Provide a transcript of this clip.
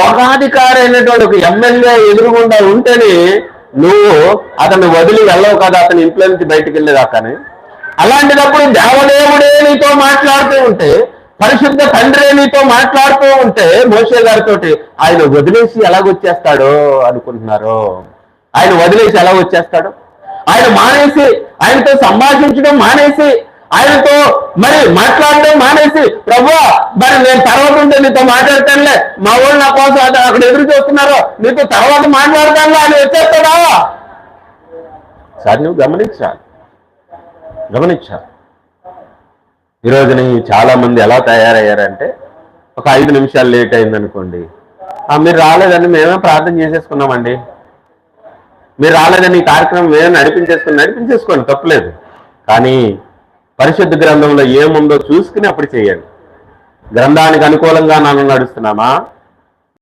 లోకాధికారి అయినటువంటి ఒక ఎమ్మెల్యే ఎదురుగుండా ఉంటేనే నువ్వు అతన్ని వదిలి వెళ్ళవు కదా అతని ఇంట్లో నుంచి బయటికి వెళ్ళేదాకాని అలాంటిటప్పుడు దేవదేవుడే నీతో మాట్లాడుతూ ఉంటే పరిశుద్ధ తండ్రి నీతో మాట్లాడుతూ ఉంటే మోసే గారితో ఆయన వదిలేసి ఎలాగొచ్చేస్తాడో అనుకుంటున్నారు? ఆయన వదిలేసి ఎలా వచ్చేస్తాడు ఆయన మానేసి ఆయనతో సంభాషించడం మానేసి ఆయనతో మరి మాట్లాడడం మానేసి ప్రభు మరి నేను తర్వాత ఉంటే నీతో మాట్లాడతానులే. మా వాళ్ళు నా కోసం అక్కడ అక్కడ ఎదురు చూస్తున్నారు నీతో తర్వాత మాట్లాడతానులే అని వచ్చేస్తాడా? సార్ నువ్వు గమనించాలి గమనించాలి ఈ రోజున చాలా మంది ఎలా తయారయ్యారంటే ఒక ఐదు నిమిషాలు లేట్ అయిందనుకోండి. మీరు రాలేదని మేమే ప్రార్థన చేసేసుకున్నామండి. మీరు రాలేదని కార్యక్రమం మేమే నడిపించేసుకుని నడిపించేసుకోండి తప్పులేదు. కానీ పరిశుద్ధ గ్రంథంలో ఏముందో చూసుకుని అప్పుడు చేయండి. గ్రంథానికి అనుకూలంగా నన్ను నడుస్తున్నామా?